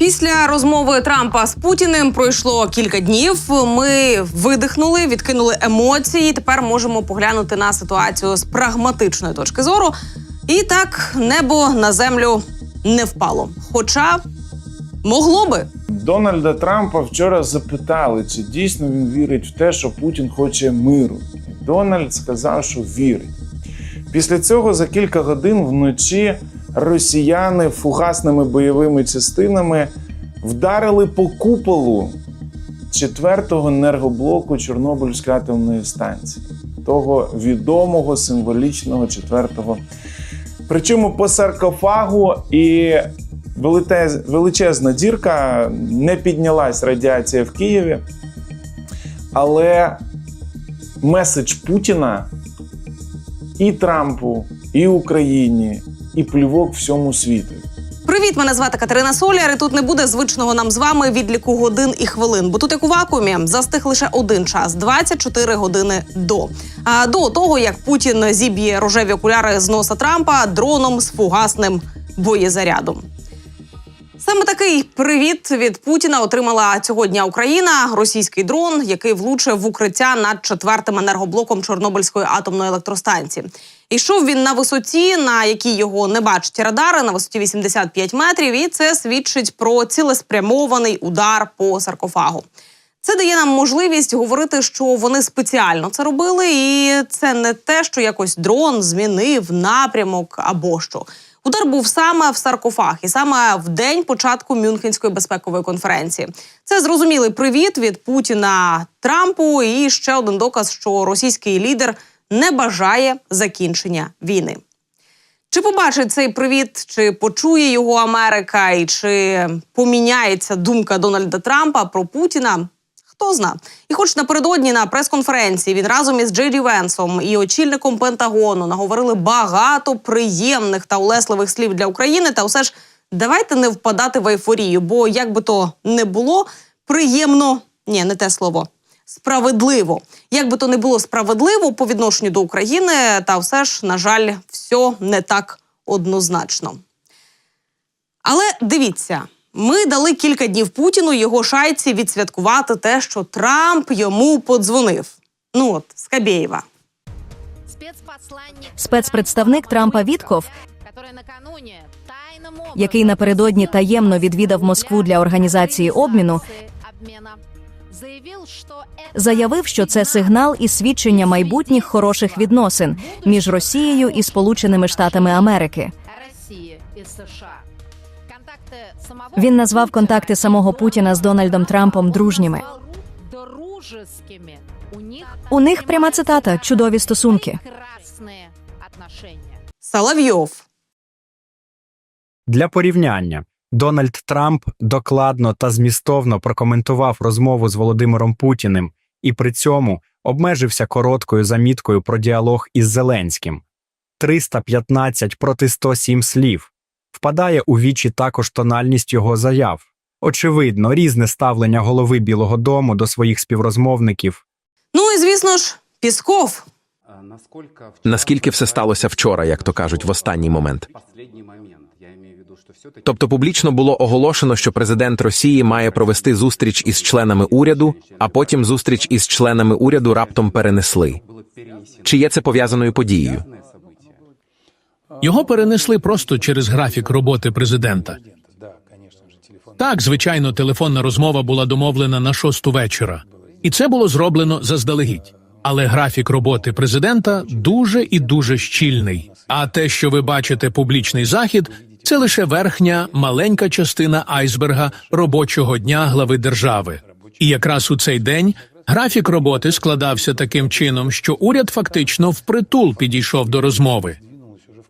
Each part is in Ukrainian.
Після розмови Трампа з Путіним пройшло кілька днів. Ми видихнули, відкинули емоції. Тепер можемо поглянути на ситуацію з прагматичної точки зору. І так небо на землю не впало. Хоча могло би. Дональда Трампа вчора запитали, чи дійсно він вірить в те, що Путін хоче миру. Дональд сказав, що вірить. Після цього за кілька годин вночі росіяни фугасними бойовими частинами вдарили по куполу четвертого енергоблоку Чорнобильської атомної станції, того відомого символічного четвертого. Причому по саркофагу і величезна дірка, не піднялась радіація в Києві. Але меседж Путіна і Трампу, і Україні, і плювок всьому світу. Привіт, мене звати Катерина Соляр. І тут не буде звичного нам з вами відліку годин і хвилин. Бо тут як у вакуумі застиг лише один час 24 години до. А до того як Путін зіб'є рожеві окуляри з носа Трампа дроном з фугасним боєзарядом. Саме такий привіт від Путіна отримала цього дня Україна. Російський дрон, який влучив в укриття над четвертим енергоблоком Чорнобильської атомної електростанції. Ішов він на висоті, на якій його не бачать радари, на висоті 85 метрів, і це свідчить про цілеспрямований удар по саркофагу. Це дає нам можливість говорити, що вони спеціально це робили, і це не те, що якось дрон змінив напрямок або що. Удар був саме в саркофаг, і саме в день початку Мюнхенської безпекової конференції. Це зрозумілий привіт від Путіна Трампу. І ще один доказ, що російський лідер не бажає закінчення війни. Чи побачить цей привіт, чи почує його Америка, і чи поміняється думка Дональда Трампа про Путіна? Хто зна. І хоч напередодні на прес-конференції він разом із Джей Ді Венсом і очільником Пентагону наговорили багато приємних та улесливих слів для України, та все ж давайте не впадати в ейфорію, бо як би то не було, приємно ні, не те слово. Справедливо, як би то не було справедливо по відношенню до України, та все ж, на жаль, все не так однозначно. Але дивіться, ми дали кілька днів Путіну його шайці відсвяткувати те, що Трамп йому подзвонив. Ну от Скабєєва. Спецпредставник Трампа Вітков, який напередодні таємно відвідав Москву для організації обміну, заявив, що це сигнал і свідчення майбутніх хороших відносин між Росією і Сполученими Штатами Америки. Він назвав контакти самого Путіна з Дональдом Трампом дружніми. У них пряма цитата чудові стосунки. Соловйов. Для порівняння Дональд Трамп докладно та змістовно прокоментував розмову з Володимиром Путіним і при цьому обмежився короткою заміткою про діалог із Зеленським 315 проти 107 слів. Впадає у вічі також тональність його заяв. Очевидно, різне ставлення голови Білого Дому до своїх співрозмовників Ну і звісно ж, Пісков. Наскільки все сталося вчора, як то кажуть, в останній момент? Тобто публічно було оголошено, що президент Росії має провести зустріч із членами уряду, а потім зустріч із членами уряду раптом перенесли. Чи є це пов'язаною подією? Його перенесли просто через графік роботи президента. Так, звичайно, телефонна розмова була домовлена на шосту вечора, і це було зроблено заздалегідь. Але графік роботи президента дуже і дуже щільний. А те, що ви бачите публічний захід, це лише верхня маленька частина айсберга робочого дня глави держави. І якраз у цей день графік роботи складався таким чином, що уряд фактично впритул підійшов до розмови.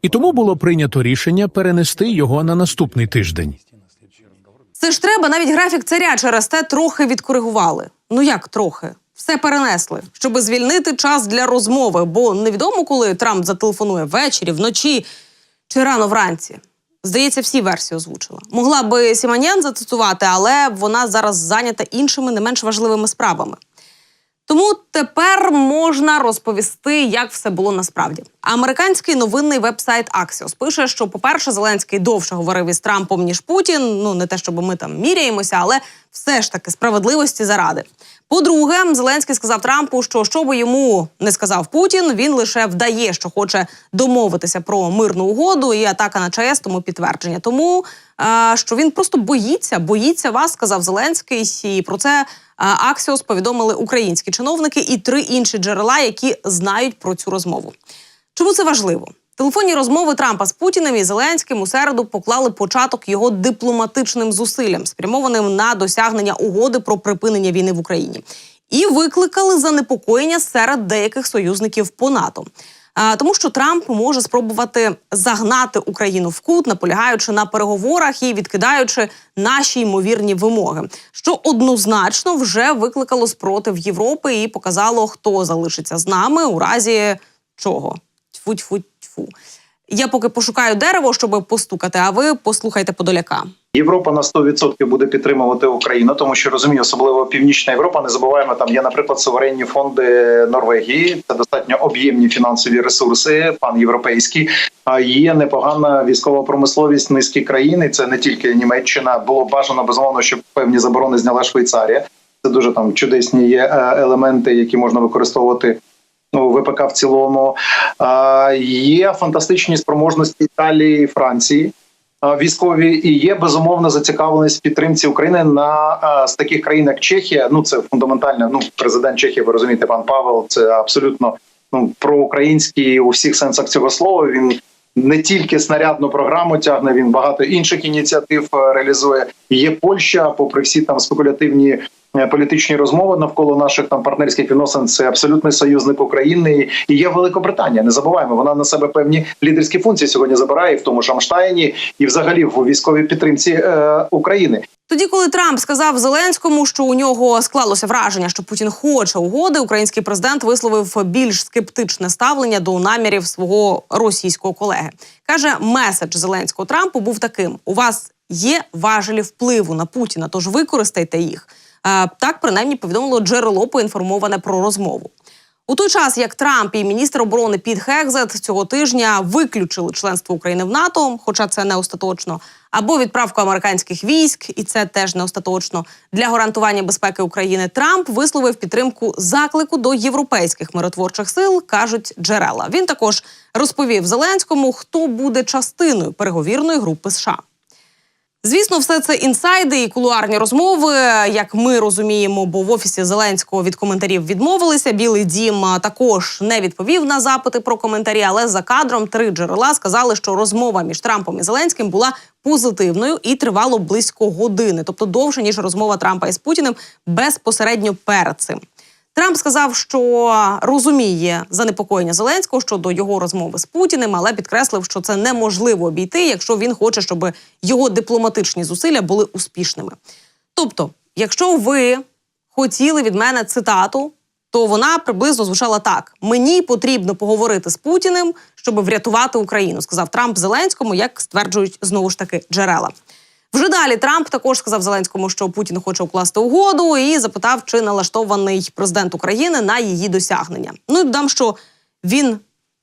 І тому було прийнято рішення перенести його на наступний тиждень. Це ж треба, навіть графік царя через те трохи відкоригували. Ну як трохи? Все перенесли, щоб звільнити час для розмови, бо невідомо, коли Трамп зателефонує ввечері, вночі чи рано вранці. Здається, всі версії озвучила. Могла би Сіманян зацитувати, але вона зараз зайнята іншими не менш важливими справами. Тому тепер можна розповісти, як все було насправді. Американський новинний вебсайт Axios пише, що, по-перше, Зеленський довше говорив із Трампом ніж Путін. Ну не те, щоб ми там міряємося, але все ж таки справедливості заради. По-друге, Зеленський сказав Трампу, що що би йому не сказав Путін, він лише вдає, що хоче домовитися про мирну угоду, і атака на ЧАЕС тому підтвердження. Тому що він просто боїться, боїться вас, сказав Зеленський. І про це Аксіос повідомили українські чиновники і три інші джерела, які знають про цю розмову. Чому це важливо? Телефонні розмови Трампа з Путіним і Зеленським у середу поклали початок його дипломатичним зусиллям, спрямованим на досягнення угоди про припинення війни в Україні, і викликали занепокоєння серед деяких союзників по НАТО. А, Тому що Трамп може спробувати загнати Україну в кут, наполягаючи на переговорах і відкидаючи наші ймовірні вимоги, що однозначно вже викликало спротив Європи і показало, хто залишиться з нами у разі чого. Тьфу, тьфу, тьфу. Я поки пошукаю дерево, щоб постукати, а ви послухайте Подоляка. Європа на 100% буде підтримувати Україну, тому що розумію, особливо Північна Європа. Не забуваємо, там є, наприклад, суверенні фонди Норвегії. Це достатньо об'ємні фінансові ресурси, пан європейський. А є непогана військова промисловість низки країн. І Це не тільки Німеччина. Було бажано безумовно, щоб певні заборони зняла Швейцарія. Це дуже там чудесні є е, елементи, які можна використовувати. Ну, ВПК в цілому є фантастичні спроможності Італії і Франції військові, і є безумовна зацікавленість підтримці України на з таких країн, як Чехія. Ну це фундаментально. Ну, президент Чехії, ви розумієте, пан Павел. Це абсолютно ну проукраїнський у всіх сенсах цього слова. Він не тільки снарядну програму тягне, він багато інших ініціатив е, реалізує. Є Польща, попри всі там спекулятивні політичні розмови навколо наших там партнерських відносин. Це абсолютний союзник України. І є Великобританія. Не забуваємо, вона на себе певні лідерські функції сьогодні забирає в тому ж Амштайні і взагалі в військовій підтримці е, України. Тоді, коли Трамп сказав Зеленському, що у нього склалося враження, що Путін хоче угоди, український президент висловив більш скептичне ставлення до намірів свого російського колеги. каже, меседж Зеленського Трампу був таким: у вас є важелі впливу на Путіна, тож використайте їх. Е, Так принаймні повідомило джерело поінформоване про розмову. У той час, як Трамп і міністр оборони Піт Хекзет цього тижня виключили членство України в НАТО, хоча це не остаточно, або відправку американських військ, і це теж не остаточно для гарантування безпеки України. Трамп висловив підтримку заклику до європейських миротворчих сил, кажуть джерела. Він також розповів Зеленському, хто буде частиною переговірної групи США. Звісно, все це інсайди і кулуарні розмови, як ми розуміємо, бо в офісі Зеленського від коментарів відмовилися. Білий дім також не відповів на запити про коментарі. Але за кадром три джерела сказали, що розмова між Трампом і Зеленським була позитивною і тривало близько години, тобто довше ніж розмова Трампа із Путіним безпосередньо перед цим. Трамп сказав, що розуміє занепокоєння Зеленського щодо його розмови з Путіним, але підкреслив, що це неможливо обійти, якщо він хоче, щоб його дипломатичні зусилля були успішними. Тобто, якщо ви хотіли від мене цитату, то вона приблизно звучала так: мені потрібно поговорити з Путіним, щоб врятувати Україну, сказав Трамп Зеленському, як стверджують знову ж таки джерела. Вже далі Трамп також сказав Зеленському, що Путін хоче укласти угоду, і запитав, чи налаштований президент України на її досягнення. Ну і додам, що він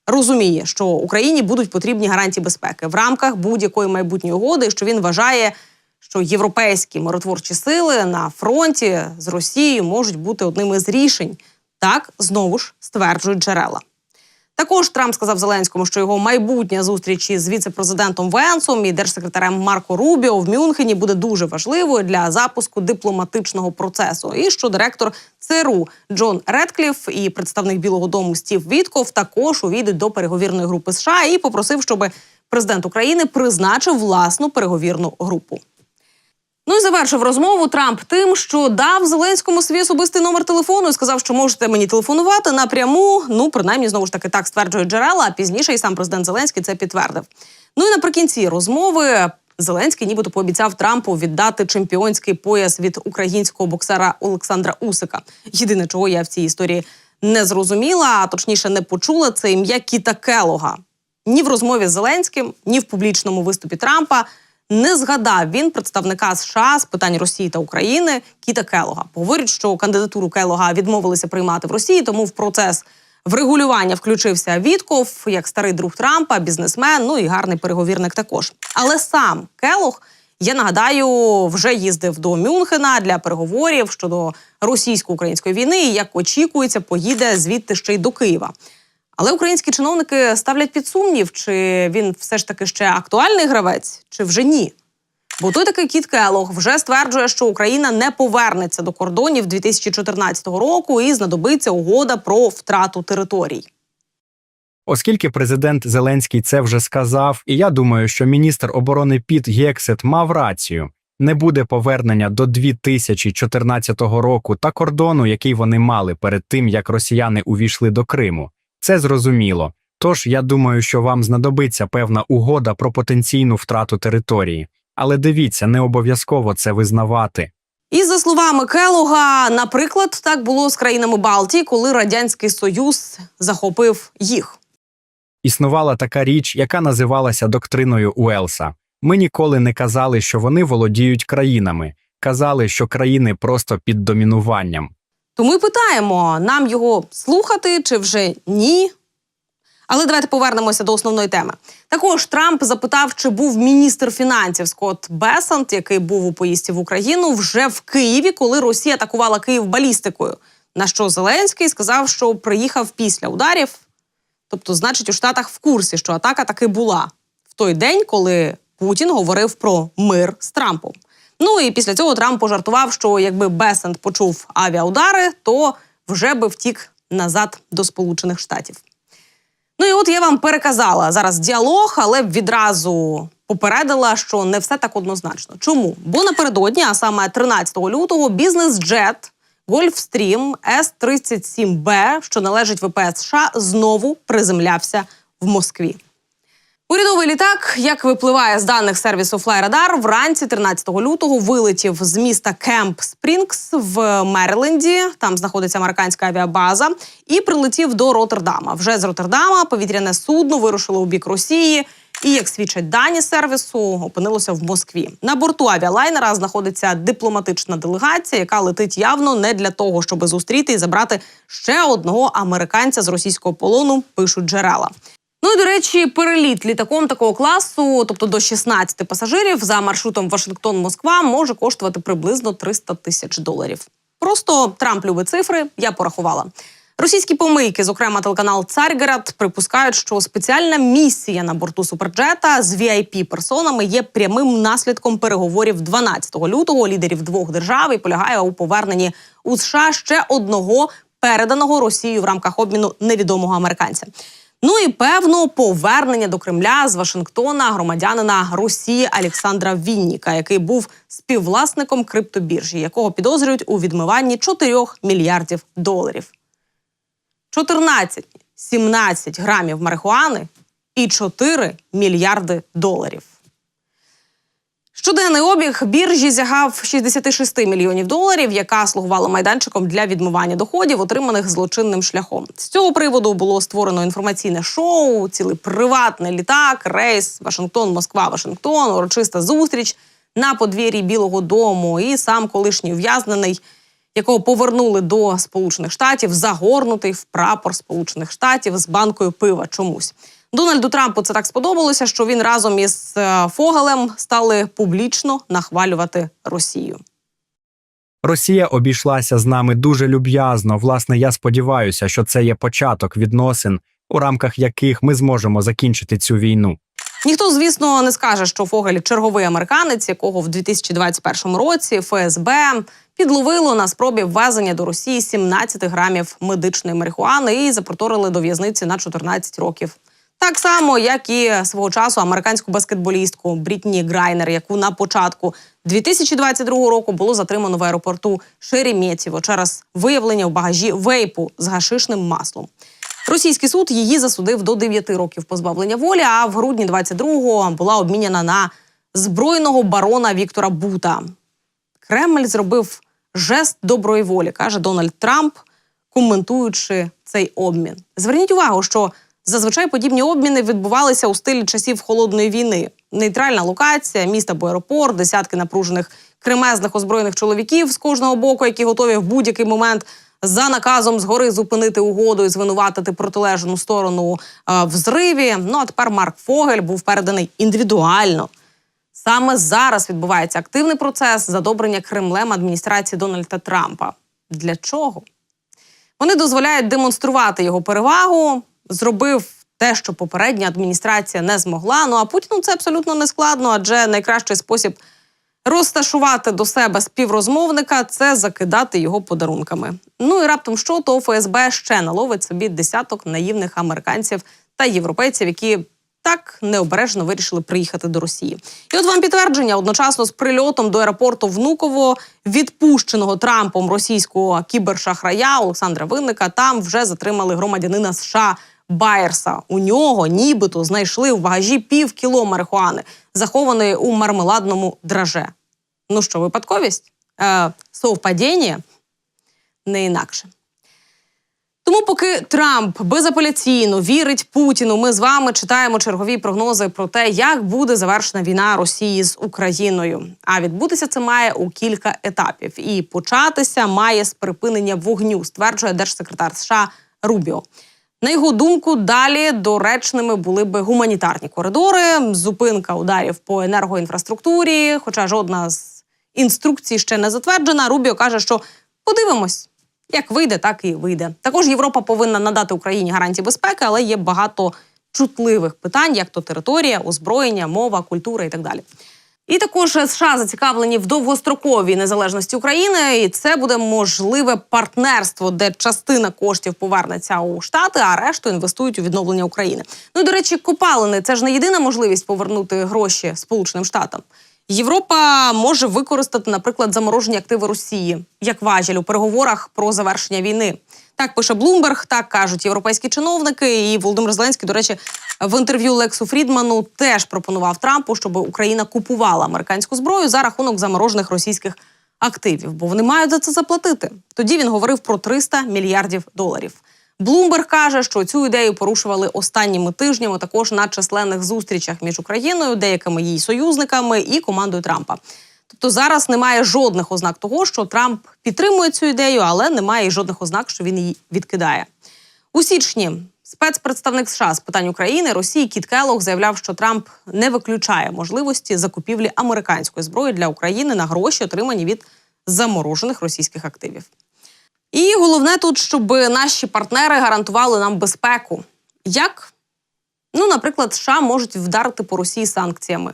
розуміє, що Україні будуть потрібні гарантії безпеки в рамках будь-якої майбутньої угоди, що він вважає, що європейські миротворчі сили на фронті з Росією можуть бути одним із рішень. Так знову ж стверджують джерела. Також Трамп сказав Зеленському, що його майбутня зустріч із віце-президентом Венсом і держсекретарем Марко Рубіо в Мюнхені буде дуже важливою для запуску дипломатичного процесу. І що директор ЦРУ Джон Редкліф і представник Білого Дому Стів Вітков також увійдуть до переговірної групи США і попросив, щоб президент України призначив власну переговірну групу. Ну і завершив розмову Трамп тим, що дав Зеленському свій особистий номер телефону і сказав, що можете мені телефонувати напряму. Ну, принаймні, знову ж таки, так стверджують джерела. А пізніше і сам президент Зеленський це підтвердив. Ну і наприкінці розмови Зеленський нібито пообіцяв Трампу віддати чемпіонський пояс від українського боксера Олександра Усика. Єдине, чого я в цій історії не зрозуміла, а точніше не почула, це ім'я Кіта Келога. Ні в розмові з Зеленським, ні в публічному виступі Трампа не згадав він представника США з питань Росії та України Кіта Келога. Говорять, що кандидатуру Келога відмовилися приймати в Росії, тому в процес врегулювання включився Вітков, як старий друг Трампа, бізнесмен, ну і гарний переговірник також. Але сам Келог, я нагадаю, вже їздив до Мюнхена для переговорів щодо російсько-української війни. І як очікується, поїде звідти ще й до Києва. Але українські чиновники ставлять під сумнів, чи він все ж таки ще актуальний гравець, чи вже ні. Бо той такий Кіт Келог вже стверджує, що Україна не повернеться до кордонів 2014 року і знадобиться угода про втрату територій. Оскільки президент Зеленський це вже сказав, і я думаю, що міністр оборони Піт Гексет мав рацію. Не буде повернення до 2014 року та кордону, який вони мали перед тим, як росіяни увійшли до Криму. Це зрозуміло. Тож я думаю, що вам знадобиться певна угода про потенційну втрату території. Але дивіться, не обов'язково це визнавати. І за словами Келога, наприклад, так було з країнами Балтії, коли радянський союз захопив їх. Існувала така річ, яка називалася доктриною Уелса. Ми ніколи не казали, що вони володіють країнами, казали, що країни просто під домінуванням. Тому і питаємо, нам його слухати чи вже ні. Але давайте повернемося до основної теми. Також Трамп запитав, чи був міністр фінансів Скотт Бесант, який був у поїздці в Україну, вже в Києві, коли Росія атакувала Київ балістикою. На що Зеленський сказав, що приїхав після ударів. Тобто, значить, у Штатах в курсі, що атака таки була в той день, коли Путін говорив про мир з Трампом. Ну і після цього Трамп пожартував, що якби Бесант почув авіаудари, то вже би втік назад до Сполучених Штатів. Ну і от я вам переказала зараз діалог, але відразу попередила, що не все так однозначно. Чому? Бо напередодні, а саме 13 лютого, бізнес-джет Гольфстрім С-37Б, що належить ВПС США, знову приземлявся в Москві. Урядовий літак, як випливає з даних сервісу FlyRadar, вранці 13 лютого вилетів з міста Кемп Спрінгс в Мериленді. Там знаходиться американська авіабаза, і прилетів до Роттердама. Вже з Роттердама повітряне судно вирушило у бік Росії. І як свідчать дані сервісу, опинилося в Москві. На борту авіалайнера знаходиться дипломатична делегація, яка летить явно не для того, щоб зустріти і забрати ще одного американця з російського полону. Пишуть джерела. Ну і до речі, переліт літаком такого класу, тобто до 16 пасажирів за маршрутом Вашингтон-Москва, може коштувати приблизно 300 тисяч доларів. Просто Трамп любить цифри, я порахувала. Російські помийки, зокрема телеканал Царгерат, припускають, що спеціальна місія на борту суперджета з vip персонами є прямим наслідком переговорів 12 лютого лідерів двох держав і полягає у поверненні у США ще одного переданого Росією в рамках обміну невідомого американця. Ну і певно повернення до Кремля з Вашингтона громадянина Росії Олександра Вінніка, який був співвласником криптобіржі, якого підозрюють у відмиванні 4 мільярдів доларів. 14-17 грамів марихуани і 4 мільярди доларів. Щоденний обіг біржі сягав 66 мільйонів доларів, яка слугувала майданчиком для відмивання доходів, отриманих злочинним шляхом. З цього приводу було створено інформаційне шоу, цілий приватний літак, рейс Вашингтон, Москва, Вашингтон, урочиста зустріч на подвір'ї Білого Дому. І сам колишній ув'язнений, якого повернули до Сполучених Штатів, загорнутий в прапор Сполучених Штатів з банкою пива чомусь. Дональду Трампу це так сподобалося, що він разом із е, Фогелем стали публічно нахвалювати Росію. Росія обійшлася з нами дуже люб'язно. Власне, я сподіваюся, що це є початок відносин, у рамках яких ми зможемо закінчити цю війну. Ніхто, звісно, не скаже, що Фогель черговий американець, якого в 2021 році ФСБ підловило на спробі ввезення до Росії 17 грамів медичної марихуани і запроторили до в'язниці на 14 років. Так само, як і свого часу американську баскетболістку Брітні Грайнер, яку на початку 2022 року було затримано в аеропорту Шереметьєво через виявлення в багажі вейпу з гашишним маслом. Російський суд її засудив до 9 років позбавлення волі. А в грудні 22-го була обміняна на збройного барона Віктора Бута. Кремль зробив жест доброї волі, каже Дональд Трамп, коментуючи цей обмін. Зверніть увагу, що зазвичай подібні обміни відбувалися у стилі часів холодної війни. Нейтральна локація, міст або аеропорт, десятки напружених кремезних озброєних чоловіків з кожного боку, які готові в будь-який момент за наказом згори зупинити угоду і звинуватити протилежну сторону е, в зриві. Ну а тепер Марк Фогель був переданий індивідуально. Саме зараз відбувається активний процес задобрення Кремлем адміністрації Дональда Трампа. Для чого? Вони дозволяють демонструвати його перевагу, зробив те, що попередня адміністрація не змогла. Ну а Путіну це абсолютно не складно, адже найкращий спосіб розташувати до себе співрозмовника це закидати його подарунками. Ну і раптом що, то ФСБ ще наловить собі десяток наївних американців та європейців, які так необережно вирішили приїхати до Росії. І от вам підтвердження одночасно з прильотом до аеропорту Внуково, відпущеного Трампом російського кібершахрая Олександра Винника. Там вже затримали громадянина США Байерса. У нього нібито знайшли в багажі пів кіло марихуани, захованої у мармеладному драже. Ну що, випадковість? Е, совпадіння? Не інакше. Тому, поки Трамп безапеляційно вірить Путіну, ми з вами читаємо чергові прогнози про те, як буде завершена війна Росії з Україною. А відбутися це має у кілька етапів, і початися має з припинення вогню, стверджує держсекретар США Рубіо. На його думку, далі доречними були би гуманітарні коридори, зупинка ударів по енергоінфраструктурі. Хоча жодна з інструкцій ще не затверджена. Рубіо каже, що подивимось. Як вийде, так і вийде. Також Європа повинна надати Україні гарантії безпеки, але є багато чутливих питань, як то територія, озброєння, мова, культура і так далі. І також США зацікавлені в довгостроковій незалежності України, і це буде можливе партнерство, де частина коштів повернеться у штати, а решту інвестують у відновлення України. Ну і до речі, копалини це ж не єдина можливість повернути гроші Сполученим Штатам. Європа може використати, наприклад, заморожені активи Росії як важіль у переговорах про завершення війни. Так пише Блумберг, так кажуть європейські чиновники. І Володимир Зеленський, до речі, в інтерв'ю Лексу Фрідману теж пропонував Трампу, щоб Україна купувала американську зброю за рахунок заморожених російських активів, бо вони мають за це заплатити. Тоді він говорив про 300 мільярдів доларів. Блумберг каже, що цю ідею порушували останніми тижнями також на численних зустрічах між Україною, деякими її союзниками і командою Трампа. Тобто зараз немає жодних ознак того, що Трамп підтримує цю ідею, але немає і жодних ознак, що він її відкидає. У січні спецпредставник США з питань України Росії Кіт Келлог заявляв, що Трамп не виключає можливості закупівлі американської зброї для України на гроші, отримані від заморожених російських активів. І головне тут, щоб наші партнери гарантували нам безпеку. Як? Ну, наприклад, США можуть вдарити по Росії санкціями,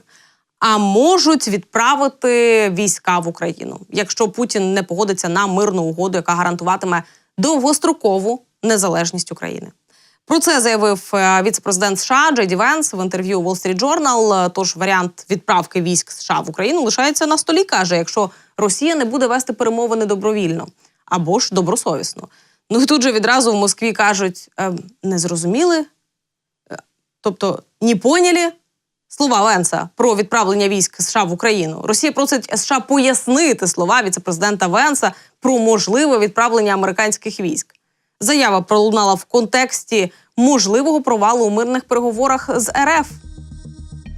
а можуть відправити війська в Україну, якщо Путін не погодиться на мирну угоду, яка гарантуватиме довгострокову незалежність України. Про це заявив е, віце-президент США Джей Ді Венс в інтерв'ю Wall Street Journal. Тож варіант відправки військ США в Україну лишається на столі. каже, якщо Росія не буде вести перемовини добровільно або ж добросовісно. Ну і тут же відразу в Москві кажуть: е, не зрозуміли, Е, тобто не поняли слова Венса про відправлення військ США в Україну. Росія просить США пояснити слова віцепрезидента Венса про можливе відправлення американських військ. Заява пролунала в контексті можливого провалу у мирних переговорах з РФ.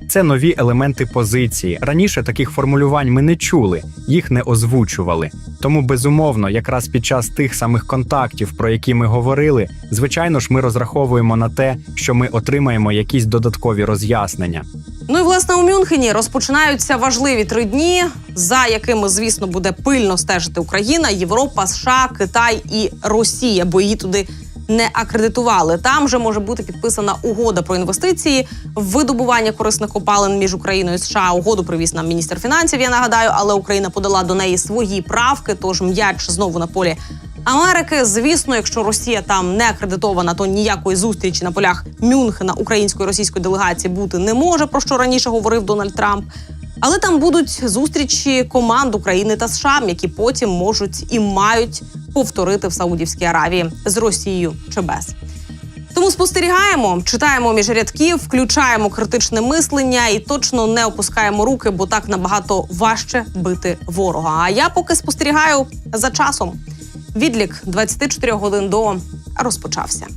Це нові елементи позиції. Раніше таких формулювань ми не чули, їх не озвучували. Тому, безумовно, якраз під час тих самих контактів, про які ми говорили, звичайно ж, ми розраховуємо на те, що ми отримаємо якісь додаткові роз'яснення. Ну і власне у Мюнхені розпочинаються важливі три дні, за якими, звісно, буде пильно стежити Україна, Європа, США, Китай і Росія, бо її туди не акредитували. Там же може бути підписана угода про інвестиції в видобування корисних копалин між Україною і США. Угоду привіз нам міністр фінансів. Я нагадаю, але Україна подала до неї свої правки. Тож м'яч знову на полі. Америки, звісно, якщо Росія там не акредитована, то ніякої зустрічі на полях Мюнхена української російської делегації бути не може, про що раніше говорив Дональд Трамп. Але там будуть зустрічі команд України та США, які потім можуть і мають повторити в Саудівській Аравії з Росією чи без. Тому спостерігаємо, читаємо між рядків, включаємо критичне мислення і точно не опускаємо руки, бо так набагато важче бити ворога. А я поки спостерігаю за часом. Відлік 24 годин до розпочався.